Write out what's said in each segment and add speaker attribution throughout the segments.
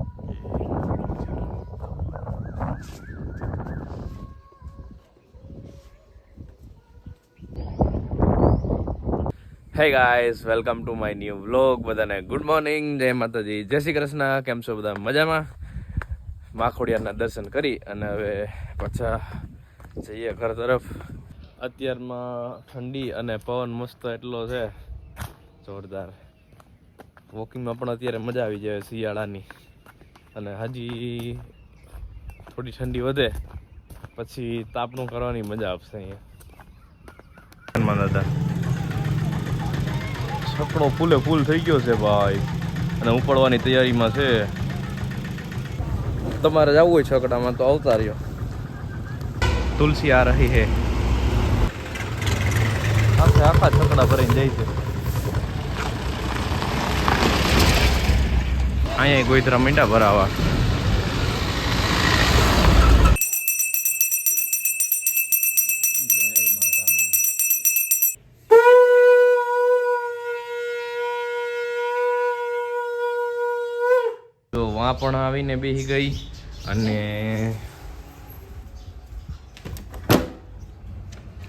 Speaker 1: Hey guys welcome to my new vlog બધાને good morning જય માતાજી. જય શ્રી કૃષ્ણ. કેમ છો બધા? મજામાં? માખોડિયાના દર્શન કરી અને હવે પાછા જઈએ ઘર તરફ. અત્યારમાં ઠંડી અને પવન મસ્ત એટલો છે. જોરદાર. વોકિંગમાં પણ અત્યારે મજા આવી જાય શિયાળાની. અને હજી થોડી ઠંડી વધે પછી તાપણું કરવાની મજા આપશે અહીંયા. દાદા. છકડો ફૂલે ફૂલ થઈ ગયો છે ભાઈ. અને ઉપડવાની તૈયારીમાં છે. તમારે જવું હોય છકડામાં તો આવતા રહ્યો. તુલસી આ રહી હે. આખે આખા છકડા ભરીને જાય છે. અહીંયા ગોઈતરા મીંડા ભરાવા. તો વાં પણ આવીને બેસી ગઈ અને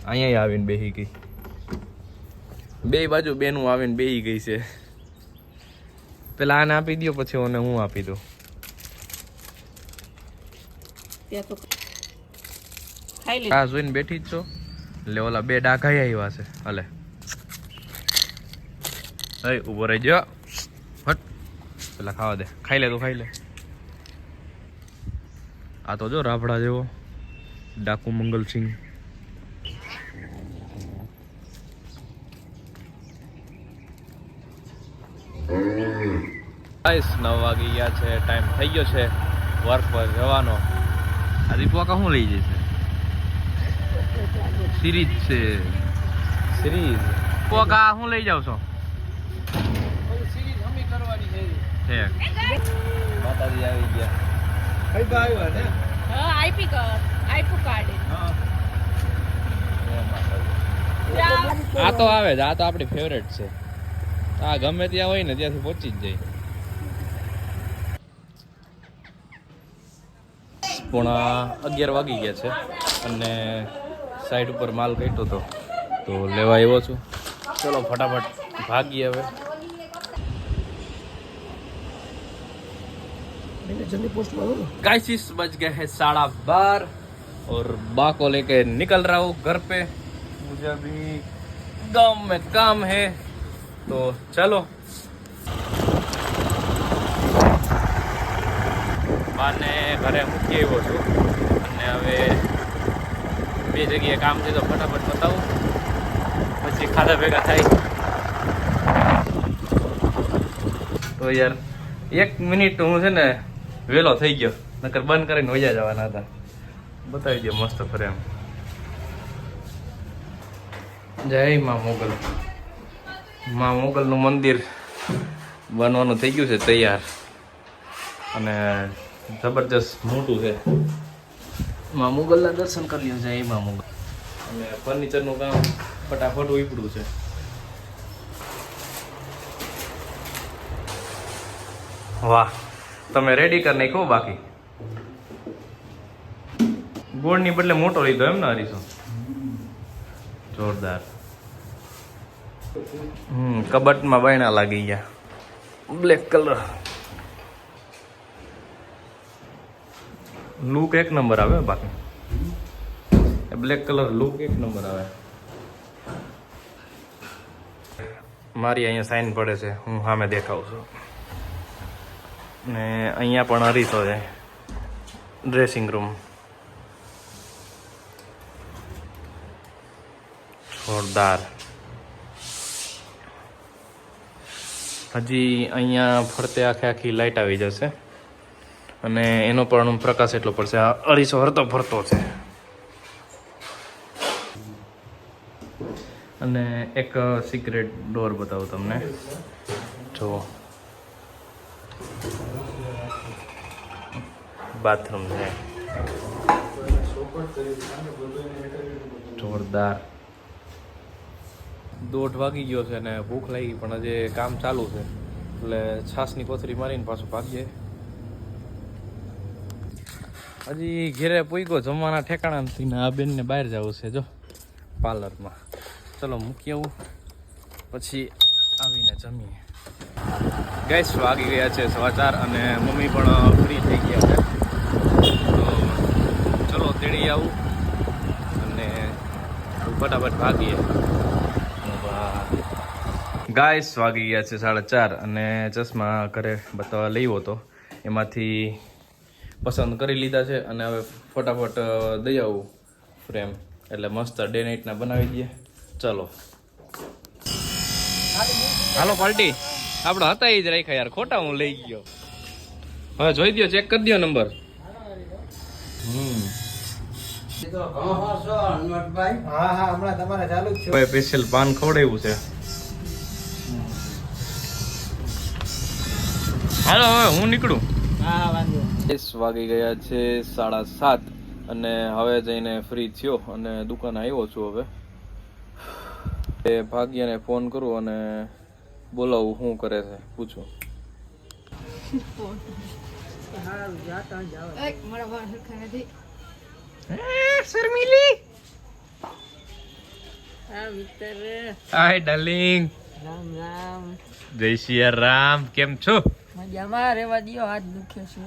Speaker 1: અહીંયા આવીને બેસી ગઈ. બે બાજુ બેનું આવીને બેસી ગઈ છે. પેલા આને આપી દો પછી ઓને હું આપી દઉં.
Speaker 2: લે.
Speaker 1: આ જોઈને બેઠી જ છો? એટલે ઓલા બે ડાઘા આવ્યા છે. હલે. હે ઊભો રહી જો હટ. પેલા ખાવા દે. ખાઈ લે તું ખાઈ લે. આ તો જો રાફડા જેવો. ડાકુ મંગલસિંહ. ગાઈસ નવ વાગી ગયા છે ટાઈમ થઈ ગયો છે વર્ક પર જવાનો. આ દીપવાકા શું લઈ જશે સિરીઝ છે. સિરીઝ પોકા શું લઈ જાવ છો. છે. માતાજી આવી ગયા.
Speaker 2: હા આઈપી કર આઈપુ કાર્ડ.
Speaker 1: આ તો આવે જ આ તો આપણી ફેવરેટ છે. આ ગમે ત્યાં હોય ને ત્યાંથી પહોંચી જ જાય પોણા અગિયાર વાગી ગયા છે અને સાઈડ ઉપર માલ કાઢ્યો હતો તો લેવા આવ્યો છું ચલો ફટાફટ ભાગીએ હવે गाइस इस बज गए हैं साढ़ा बार और बा को लेके निकल रहा हूँ घर पे मुझे अभी गांव में काम है તો ચાલો. માને ઘરે મૂકી આવ્યો છું. અને હવે બે જગ્યાએ કામ છે તો ફટાફટ બતાવું. પછી ખાધા ભેગા થાય. તો યાર, એક મિનિટ હું છે ને વહેલો થઈ ગયો. નકર બંધ કરીને વૈયા જવાના હતા. બતાવી દો મસ્ત ફરે એમ. જય માં મોગલ. માં મોગલનું મંદિર બનવાનું થઈ ગયું છે તૈયાર. અને જબરજસ્ત મોટું છે. માં મોગલના દર્શન કરી લીધું છે એ માં મોગલ. અને ફર્નિચરનું કામ ફટાફટ ઉપડું છે. વાહ તમે રેડી કરી નાખો બાકી. ગોળની બદલે મોટો લીધો એમ ને હરીશો? જોરદાર. હમ કબટમાં બાયણા લાગી ગયા. બ્લેક કલર લુક એક નંબર આવે બાકી. બ્લેક કલર લુક એક નંબર આવે. મારી અહીંયા સાઈન પડે છે હું સામે દેખાઉં છું. ને અહીંયા પણ હરીતો છે ડ્રેસિંગ રૂમ જોરદાર. હજી અહીંયા ફરતે આખે આખી લાઇટ આવી જશે. અને એનો પણ પ્રકાશ એટલો પડશે. આ અઢીસો હરતો ફરતો છે. અને એક સિક્રેટ ડોર બતાવું તમને. જુઓ બાથરૂમ છે. જોરદાર. દોઢ વાગી ગયો છે ને ભૂખ લાગી, પણ હજી કામ ચાલુ છે. એટલે છાસની કોથરી મારીને પાછું ભાગીએ. હજી ઘેરે પૂગ્યો જમવાના ઠેકાણા નથી ને આ બેનને બહાર જવું છે, જો, પાર્લરમાં. ચલો, મૂકી આવું. પછી આવીને જમીએ. ગેસ વાગી ગયા છે સવા ચાર અને મમ્મી પણ ફ્રી થઈ ગયા છે. તો ચલો, તેડી આવું અને ફટાફટ ભાગીએ. ગાઈસ વાગી ગયા છે સાડા ચાર અને ચશ્મા ઘરે બતાવવા લઈ હતો એમાંથી પસંદ કરી લીધા છે અને હવે ફટાફટ દઈ આવું ફ્રેમ. એટલે મસ્ત ડે નાઇટના બનાવી દઈએ. ચલો. હાલો પાર્ટી. આપણે હતા એ જ રાખ્યા યાર. ખોટા હું લઈ ગયો. હવે જોઈ દો ચેક કરી દો નંબર. હમ. સ્પેશિયલ પાન ખવડાવ્યું છે. હાલો હવે હું નીકળું.
Speaker 3: હા વાંધો
Speaker 1: દસ વાગી ગયા છે સાડા સાત અને હવે જઈને ફ્રી થયો અને દુકાન આવ્યો છું હવે. એ ભાગ્યને ફોન કરું અને બોલાવું શું કરે છે પૂછું. Sharmili! Hi darling
Speaker 2: Ram Ram.
Speaker 1: જય શ્રી રામ. કેમ છો?
Speaker 2: મજામાં રેવા દિયો હાથ દુખે છે.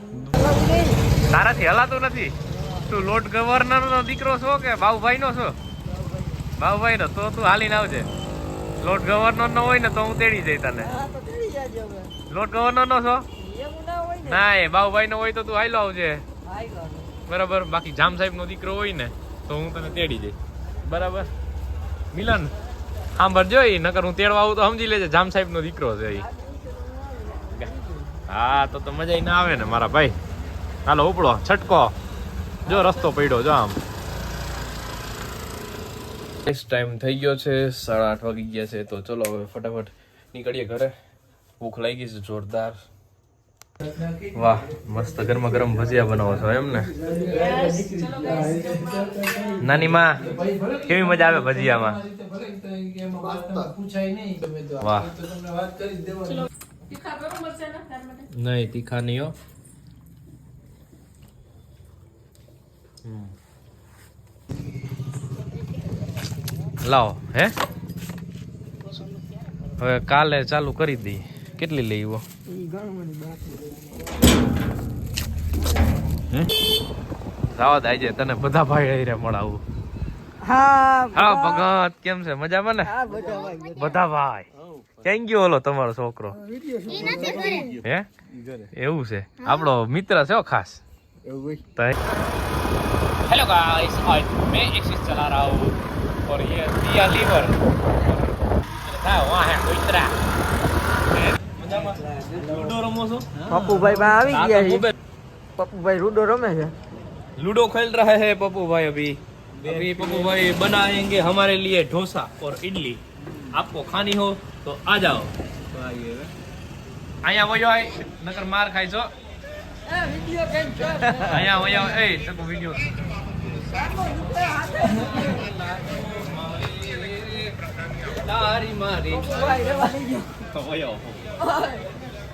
Speaker 1: તારાથી હલાતું નથી. તું લોટ ગવર્નર નો દીકરો છો કે બાઉભાઈ નો છો? બાઉભાઈ નો તો તું હાલીને આવજે. લોટ ગવર્નર નો હોય ને તો હું તેડી જઈ તને. લોટ ગવર્નર નો છો ના. એ બાઉભાઈ નો હોય તો તું હાલો આવજે. બરાબર બાકી જામ સાહેબ નો દીકરો હોય ને તો હું તને તેડી જઈશ. બરાબર. મિલન સાંભળજો એ નકર હું તેડવા આવું તો સમજી લેજે જામ સાહેબ નો દીકરો છે ઈ. હા તો તો મજા ના આવે ને મારા ભાઈ. હાલો ઉપડો છટકો. જો રસ્તો પડ્યો જો આમ. નેક્સ્ટ ટાઈમ થઈ ગયો છે સાડા આઠ વાગી ગયા છે તો ચલો હવે ફટાફટ નીકળીએ ઘરે. ભૂખ લાગી છે જોરદાર. વાહ મસ્ત ગરમા ગરમ ભજીયા બનાવો છો એમ ને? નાની માં કેવી મજા આવે ભજીયામાં? વાહ. નહીં, તીખા નહીં હો. લાવો, હે? હવે કાલે ચાલુ કરી દઈએ કેટલી લઈ આવો? રાવત આજે તને બધા ભાઈ હારે મળાવું.
Speaker 3: હા
Speaker 1: હા ભગત કેમ છે મજામાં ને
Speaker 3: હા બધા ભાઈ
Speaker 1: બધા ભાઈ ક્યાં ગયો ઓલો તમારો છોકરો હે એવું છે આપણો મિત્ર છે હો ખાસ
Speaker 3: એવું
Speaker 1: हेलो गाइस आज मैं एक्सिस चला रहा हूँ और ये दिया लीवर था वहाँ है कोई लूडो रमो છો
Speaker 3: પપ્પુભાઈ બા આવી ગયા છે પપ્પુભાઈ રૂડો રમે છે
Speaker 1: लूडो खेल रहे हैं पप्पू भाई अभी अभी पप्पू भाई बनाएंगे हमारे लिए डोसा और इडली आपको खानी हो तो आ जाओ અહીંયા વયો આય નકર માર ખાઈ છો અહીંયા વયો એ તકો વિડિયો તારી મારી વયો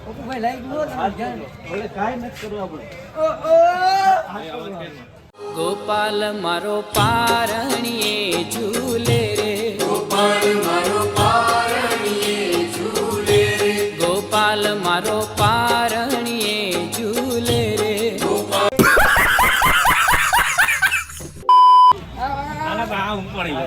Speaker 3: પપ્પુભાઈ લાઈ ગયો તમારે ધ્યાન ભલે કાંઈ નથી કરવા પડે
Speaker 4: ગોપાલ મારો પારણીએ ઝૂલે રે. ગોપાલ મારો પારણીએ ઝૂલે રે. ગોપાલ મારો પારણીએ ઝૂલે રે.
Speaker 1: આના તો આ ઉપાડી લે.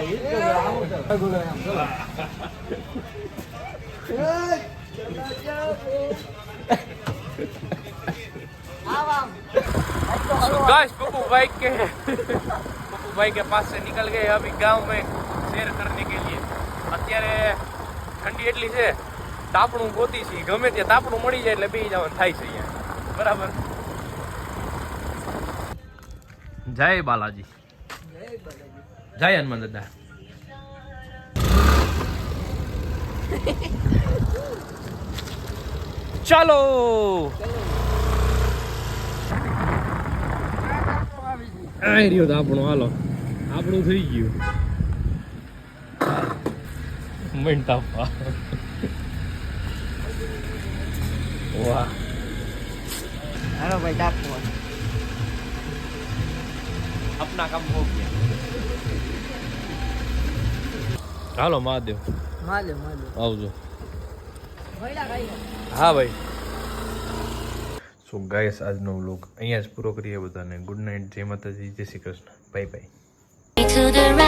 Speaker 1: गाइस पप्पू भाई के पप्पू भाई के पास से निकल गए अभी गांव में सैर करने के लिए અત્યારે ઠંડી એટલી છે તાપણું ગોતી છે ગમે ત્યાં તાપણું મળી જાય એટલે બેસી જવાનું થાય છે અહીંયા બરાબર જય બાલાજી જય હનુમાન દાદા ચાલો આ તો આપણો હાલો. આપણું થઈ ગયું. મિનટા વાહ.
Speaker 3: હાલો ભાઈ ટાપો આપના કામ હો ગયા.
Speaker 1: હાલો મહાદેવ.
Speaker 2: મહાદેવ મહાદેવ.
Speaker 1: આવજો. હા ભાઈ. સો ગાયસ આજનો વ્લોગ અહીંયા જ પૂરો કરીએ બધાને. ગુડ નાઇટ જય માતાજી. જય શ્રી કૃષ્ણ. Bye bye